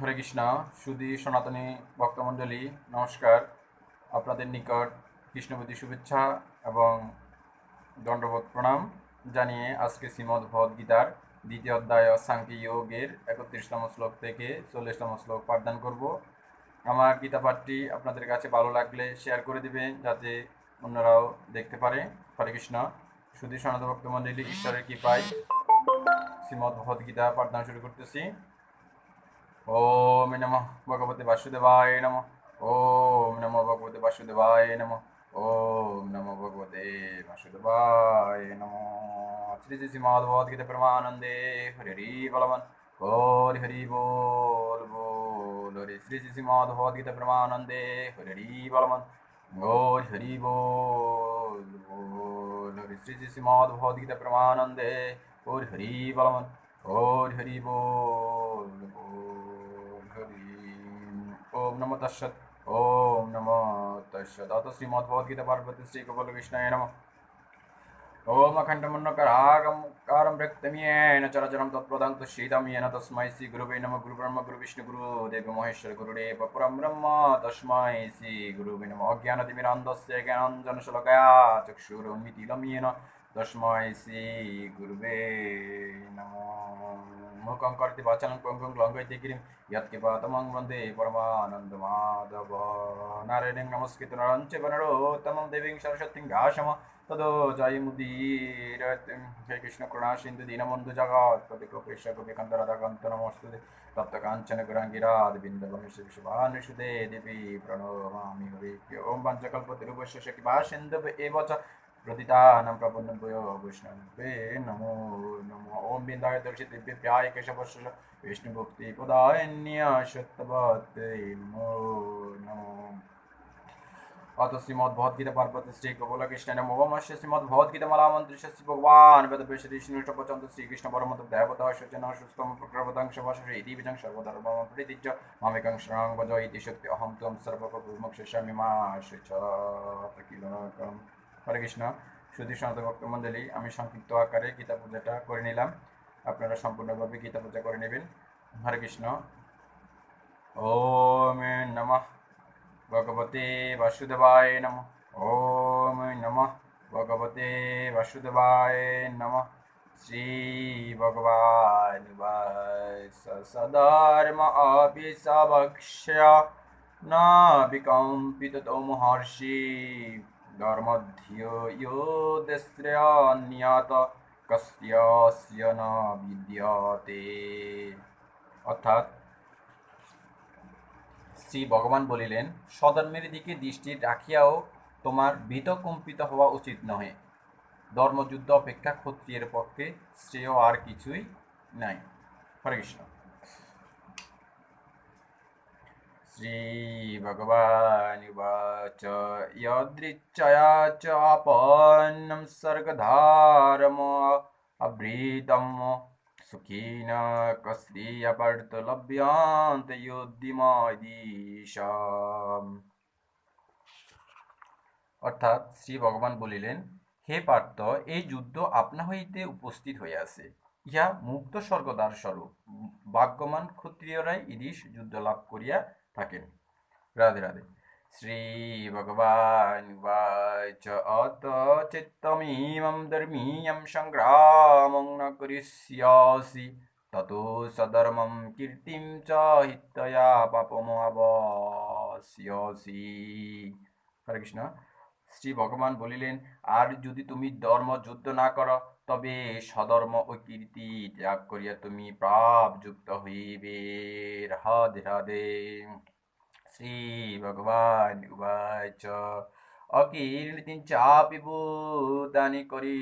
হরে কৃষ্ণ, সুধী সনাতনী ভক্তমণ্ডলী, নমস্কার। আপনাদের নিকট কৃষ্ণপতি শুভেচ্ছা এবং দণ্ডবোধ প্রণাম জানিয়ে আজকে শ্রীমদ্ ভগবদ্গীতার দ্বিতীয় অধ্যায় সাংখ্য যোগের একত্রিশতম শ্লোক থেকে চল্লিশতম শ্লোক পাঠদান করব। আমার গীতা পাঠটি আপনাদের কাছে ভালো লাগলে শেয়ার করে দিবেন যাতে অন্যরাও দেখতে পারে। হরে কৃষ্ণ, সুধী সনাতন ভক্তমণ্ডলী, ঈশ্বরের কৃপায় শ্রীমদ্ ভগবদ্গীতা পাঠদান শুরু করতেছি। ওম নমঃ ভগবতে বাসুদেবায় নমঃ ওম নমঃ ভগবতে বাসুদেবায় নমঃ ওম নমঃ ভগবতে বাসুদেবায় নমঃ শ্রী শ্রী শ্রীমদ ভগবদ্গীতা পরমানন্দে হরি হরি বলবান হরি হরি বল বল হরি শ্রী শ্রী শ্রীমদ ভগবদ্গীতা পরমানন্দে হরি হরি বলবান হরি হরি বল বল হরি শ্রী শ্রী শ্রীমদ ভগবদ্গীতা পরমানন্দে হরি হরি বলবান হরি হরি বল বল হরি ఓం నమ తస్సత్ ఓం నమో తస్సత్ అత శ్రీమద్భగవద్గీత పార్వతి శ్రీ కపల కృష్ణాయ నమ ఓం అఖండమున్నకరాగం కారం రక్తమేన చరచరం తత్ప్రదంత శీతమేన తస్మై శ్రీ గురువే నమ గురు బ్రహ్మ గురు విష్ణు గురు దేవ మహేశ్వర గురుదేవ పరం బ్రహ్మ తస్మై శ్రీ గురువే నమ అజ్ఞానతిమిరాంధస్య జ్ఞానంజనశులకయా చక్షురున్మితిలమేన তস্ময় শ্রী গুরবে নমো মুখং করতে বাচালং পঙ্কং লঙ্ঘয়তে গিরিম ইয়ৎকেপা তমং বন্দে পরমানন্দ মাধব নারায়ণং নমস্কৃত নরঞ্চ বনরোত্তমং দেবীং সরস্বতীং ঘাসম তদো জয়মুদীরতিম হে কৃষ্ণ করুণা সিন্ধু দীনবন্ধু জগৎপতি কপেশ কপিকান্ত রাধাকান্ত নমস্তুতে তপ্ত কাঞ্চন গুরাঙ্গিরাদ বিন্দবমিষু শুভানুষুদে দেবী প্রণমামি হরিপ্য ওম পঞ্চকল্প তিরুপশ্য এব प्रतितानं प्रपन्नभ्यो वैष्णवे नमो नमो ॐ बिन्दाय दक्षितेभ्यप्याय केशवश विष्णुभक्तिपदायन्याश्वत्तवत्ते नमो नमो अथ श्रीमद्भगवद्गीता पार्वती श्री गोकुलकृष्ण नमोमश्य श्रीमद्भगवद्गीतमलामन्त्रिश्य श्री भगवान् वेदपेशदिष्णुष्टपचन्त श्रीकृष्णपरमत देवताशचन सुस्तम प्रकृपदं शवशेति विजं सर्वधर्मं प्रीतिच मामेकं शरणं भज इति शक्ति अहं त्वं सर्वप्रभुमक्षामि मा श्री च হরে কৃষ্ণ সুধী সনাতন ভক্তমণ্ডলী, আমি সংক্ষিপ্ত আকারে গীতা পূজাটা করে নিলাম। আপনারা সম্পূর্ণভাবে গীতা পূজা করে নেবেন। হরে কৃষ্ণ ওম নমঃ। ভগবতে বাসুদেবায় নমঃ। ওম নমঃ। ভগবতে বাসুদেবায় নমঃ। শ্রী ভগবান সদর্ম সধর্ম অভিসভক্ষ্য ন বিকম্পিত মহর্ষি কস্যস্য ন বিদ্যতে অর্থাৎ শ্রী ভগবান বলিলেন সধর্মের দিকে দৃষ্টি রাখিয়াও তোমার বিতকম্পিত হওয়া উচিত নহে ধর্মযুদ্ধ অপেক্ষা ক্ষত্রিয়ের পক্ষে শ্রেয় আর কিছুই নাই হরে কৃষ্ণ শ্রীভগবান উবাচ यदृच्छया च आपन्नं सर्गधारम अभृतं सुखिन কস্ত্রীয়পার্থলভ্যান্তয়োদ্দিমদিশাম অর্থাৎ শ্রী ভগবান বলিলেন হে পার্থ এই যুদ্ধ আপনা হইতে উপস্থিত হইয়াছে ইহা মুক্ত স্বর্গদ্বার স্বরূপ ভাগ্যমান ক্ষত্রিয়রাই ইদিশ যুদ্ধ লাভ করিয়া থাকেন। রাধে রাধে। শ্রী ভগবান উবাচ, অত চিত্তমিমম ধর্মীয়ম সংগ্রামং ন করিষ্যাসি, ততো সধর্মম কীর্তিম চ হিত্যয়া পাপমাবস্যসি হরে কৃষ্ণ। শ্রী ভগবান বলিলেন, আর যদি তুমি ধর্ম যুদ্ধ না করো তবে সধর্ম ও কীর্তি ত্যাগ করিয়া তুমি প্রাপ যুক্ত হইবে। রাধে রাধে। শ্রী ভগবান উবাচ। অকীর্তিং চাপি ভূতানি করি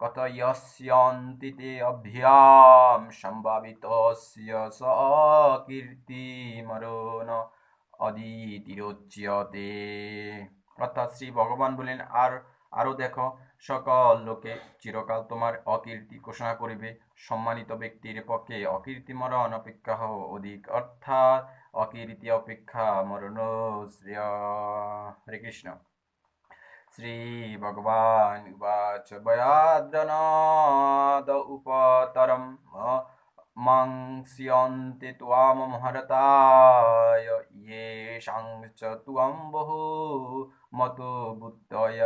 কথয়স্যন্তি তে অভ্যাম সম্ভাবিতস্য স কীর্তিমরণ অদিতিরোচ্যতে। অর্থাৎ শ্রী ভগবান বলেন আর আরও দেখো সকল লোকে চিরকাল তোমার অকীর্তি ঘোষণা করিবে। সম্মানিত ব্যক্তির পক্ষে অকীর্তি মরণ অপেক্ষা হও অধিক, অর্থাৎ অকীর্তি অপেক্ষা মরণ শ্রেয় হরে কৃষ্ণ। শ্রী ভগবান বাচ বয়াদন উপতরম মাংস্যন্তে ত্বাম হরতায় ইয়ে বহু মতো বুদ্ধয়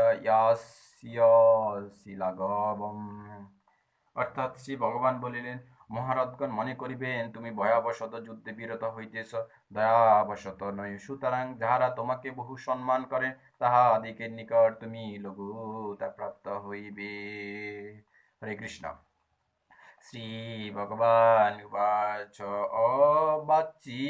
শিলাগবম। অর্থাৎ শ্রী ভগবান বলিলেন মহারথগণ মনে করিবেন, তুমি ভয়াবশত যুদ্ধে বিরত হইতেছ, দয়াবশত নয়। সুতরাং যাহারা তোমাকে বহু সম্মান করে তাহা আদিকের নিকট তুমি লঘুতা প্রাপ্ত হইবে। হরে কৃষ্ণ। শ্রী ভগবান উবাচ অবাচী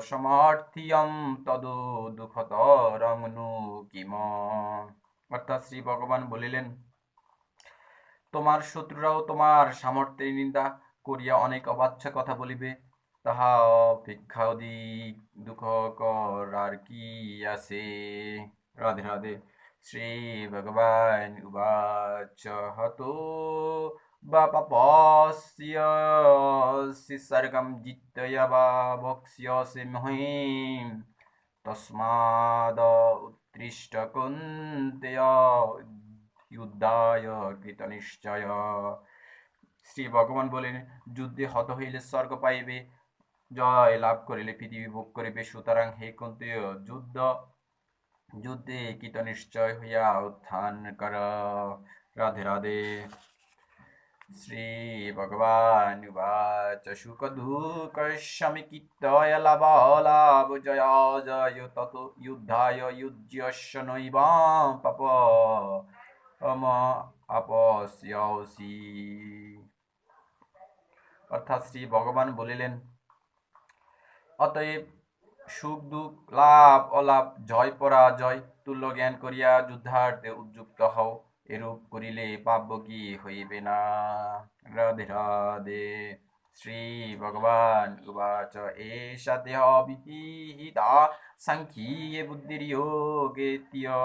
সমর্থিয়ম তদ কিম অর্থাৎ শ্রী ভগবান বলিলেন তোমার শত্রুরাও তোমার সামর্থ্যের নিন্দা করিয়া অনেক অবাচ্ছ কথা বলিবে। তাহা অপেক্ষাদি দুঃখ আর কি আছে? রাধে রাধে। শ্রী ভগবান উবাচ হতো বা পাপস্য সর্গম জিত্যয়া বা ভক্ষ্যসে মহিম তস্মাদ যুদ্ধায় কৃত নিশ্চয় শ্রী ভগবান বলেন যুদ্ধে হত হইলে স্বর্গ পাইবে, জয় লাভ করিলে পৃথিবী ভোগ করিবে, সুতরাং হে কুন্তীয়, যুদ্ধ যুদ্ধে কৃত নিশ্চয় হইয়া উত্থান কর। রাধে রাধে। শ্রী ভগবান উবাচ। দুঃখ শমিকিতয় লাভ লাভ জয় জয়। তত যুদ্ধায় যুজ্যস্য নৈবাম পাপ। অম আপস্যসি। অর্থাৎ শ্রী ভগবান বলিলেন, অতএব সুখ, দুঃখ, লাভ, অলাভ, জয়, পরাজয়, তুল্য জ্ঞান করিয়া যুদ্ধার্থে উদ্যুক্ত হও। এরূপ করিলে পাপ কি হইবে না। রাধে রাধে। শ্রী ভগবান উবাচ। এষা দেহ বিহিতা সাংখ্যিয়ে বুদ্ধির্যোগে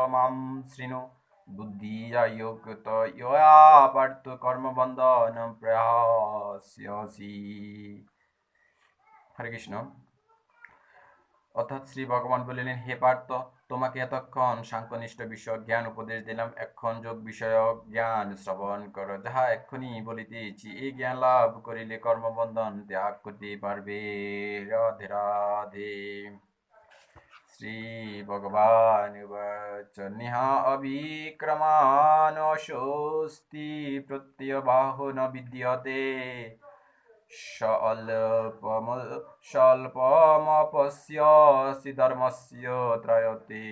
মাম শৃণু বুদ্ধিয়া যোগত ইয়া পার্থ কর্মবন্ধন প্রয়াস্যসি। হরে কৃষ্ণ। অর্থাৎ শ্রী ভগবান বলিলেন, হে পার্থ, তোমাকে এতক্ষণ সাংখ্যনিষ্ঠ বিষয়ক জ্ঞান উপদেশ দিলাম, এখন যোগ বিষয়ক জ্ঞান শ্রবণ করো। যাহা এক্ষুনি বলিতেছি এই জ্ঞান লাভ করিলে কর্মবন্ধন ত্যাগ করতে পারবে। রাধে রাধে। শ্রী ভগবান নিহা অবিক্রমান স্বস্তি প্রত্যয়বাহো ন বিদ্যতে ধর্মস্য ত্রয়তে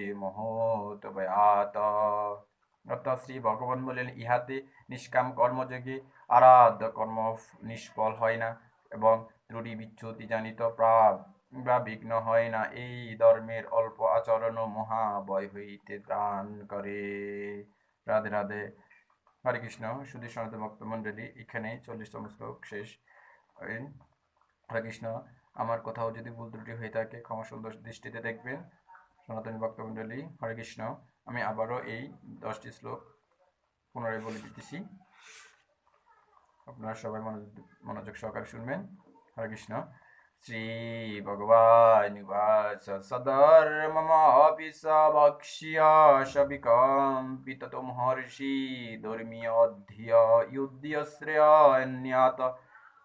শ্রী ভগবান বলেন ইহাতে নিষ্কাম কর্মযোগে আরাধ্য কর্ম নিষ্ফল হয় না এবং ত্রুটি বিচ্যুতি জানিত প্রাপ বা বিঘ্ন হয় না এই ধর্মের অল্প আচরণ মহাবয় হইতে ত্রাণ করে। রাধে রাধে। হরে কৃষ্ণ। সুধী সনাতন ভক্ত মন্ডলী এখানে চল্লিশতম শ্লোক শেষ। হরে কৃষ্ণ, আমার কোথাও যদি ভুল ত্রুটি হয়ে থাকে, ক্ষমা সুন্দর দৃষ্টিতে দেখবেন। সনাতনী ভক্তমণ্ডলী, হরে কৃষ্ণ, আমি আবারও এই দশটি শ্লোক পুনরায় বলে দিতেছি। আপনারা সবাই মনোযোগ সহকারে শুনবেন। হরে কৃষ্ণ, শ্রী ভগবান নিবাস সধর্মমাপি সভক্ষ্যা সবিকাম পিততম হর্ষি ধর্মীয়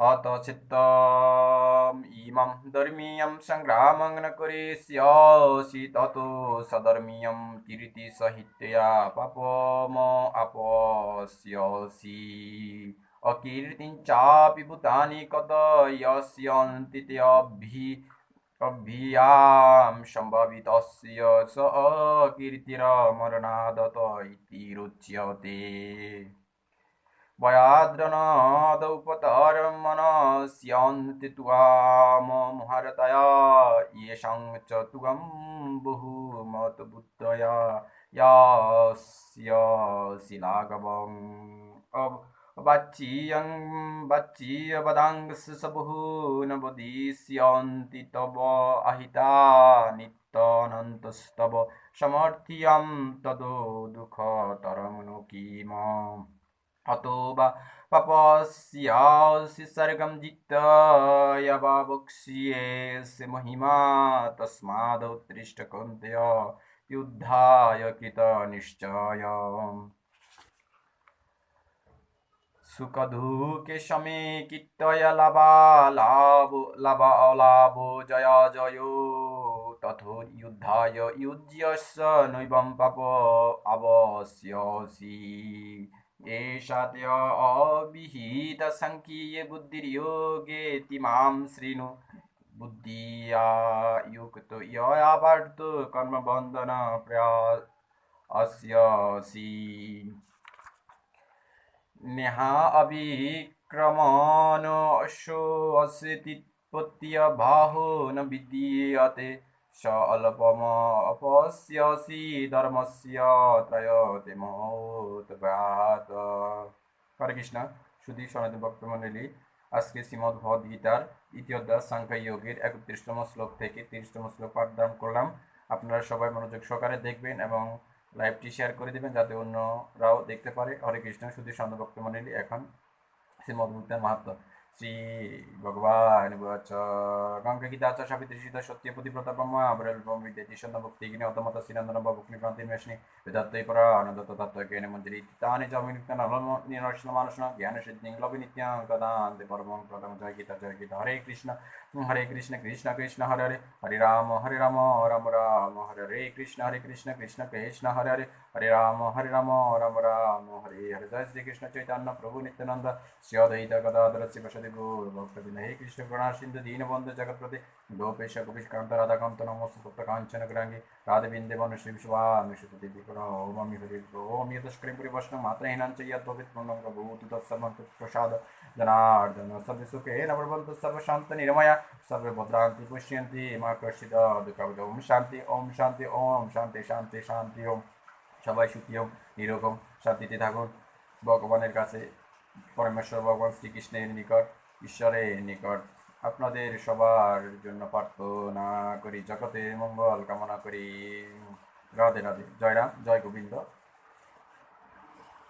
অত চিত্ত ইমম ধর্মীয়ম সংগ্রামং ন করিষ্যসি তত সধর্মীয়ম কীর্তি সহিত্যা পাপম আপস্যসি অকীর্তিং চাপি ভূতানি কতয়স্যন্তি তে অভি অভিয়াম সম্ভবিতস্য স অকীর্তির মরণাদত ইতি রুচ্যতে रुच्यते वयाद्रनादौपतरमनस्यन्ति त्वामहरतया येषां च त्वं बहुमतबुद्धया यास्य 어또바 바빠시아시사르감 지타야 바복시에세 모히마 তস্মাদ কৃত নিশ্চয় সমে কীর্তয় লাভা লাভ লাভা জয় জয় তথ যুদ্ধায় ইউজ্যস্য নৈবম পাপ অবশ্যসি अविहितसङ्कीये बुद्धिर्योगे तिमां शृणु बुद्धिया युक्त यावर्त कर्मबन्धन प्रयास्यसि नेहा अभिक्रमणोऽस्तित्पत्य बाहो न विद्यते স্বল্পম অপশ্যসি ধর্মস্য ত্রয়তে মৌতবাত হরে কৃষ্ণ সুধী সনাতন ভক্তমণ্ডলী আজকে শ্রীমদ ভগবদ গীতার দ্বিতীয় অধ্যায় সাংখ্য যোগের একত্রিশতম শ্লোক থেকে তিরিশতম শ্লোক পাঠদান করলাম আপনারা সবাই মনোযোগ সহকারে দেখবেন এবং লাইভটি শেয়ার করে দেবেন যাতে অন্যরাও দেখতে পারে। হরে কৃষ্ণ সুধী সনাতন ভক্তমণ্ডলী এখন শ্রীমদ ভক্তের মাহাত্ম। শ্রী ভগবান উবাচ গঙ্গা গীতা চ সাবিত্রী সীতা সত্য প্রতিব্রতা ব্রহ্মা বরল্পম বিদ্যেতি সন্ধ্যা ভক্তি গিনে অতমত শ্রীনন্দন বাবুক্নি ক্রান্তি মেশনি বেদাত্তই পরা আনন্দত তত্ত্ব জ্ঞান মঞ্জরি তানি চ অমিনুক্ত নিরসন মানুষন জ্ঞান সিদ্ধিং লবি নিত্যং তদান্তে পরমং প্রদম জয় গীতা জয় গীতা। হরে কৃষ্ণ হরে কৃষ্ণ কৃষ্ণ কৃষ্ণ, হরে হরে। হরে রাম হরে রাম রাম রাম। হরে কৃষ্ণ হরে কৃষ্ণ কৃষ্ণ কৃষ্ণ, হরে হরে। রাম হরে রাম রাম রাম হরে হরে জয় শ্রী কৃষ্ণ চৈতন্য প্রভু নিত্যানন্দ শ্রী অদ্বৈত গদাধর শ্রী প্রসাদী গৌর ভক্তবৃন্দ হে কৃষ্ণ করুণা সিন্ধু দীনবন্ধু জগৎপ্রতি গোপেশ গোপীশ কান্ত রাধাকান্ত নমস্ত তপ্ত কাঞ্চন গ্রাঙ্গি রাধবিন্দে বন শ্রী বিশ্ববামি সুত দেবী করো ওম আমি হরি ওম ইয়তস্করিং পরিবর্ষণ মাত্র হীনাঞ্চ ইয়ত ভবিত পূর্ণং ভূত তৎসর্বন্ত প্রসাদ জনার্দন সর্বে সুখে নবর্বন্তু সর্বশান্ত নিরময়া সর্বে ভদ্রান্তি পুষ্যন্তি মা কর্ষিত দুঃখ সবাই সুখী হোক নিরকম শান্তিতে থাকুন। ভগবানের কাছে পরমেশ্বর ভগবান শ্রীকৃষ্ণের নিকট, ঈশ্বরের নিকট আপনাদের সবার জন্য প্রার্থনা করি। জগতে মঙ্গল কামনা করি। রাধে রাধে। জয় রাম, জয় গোবিন্দ।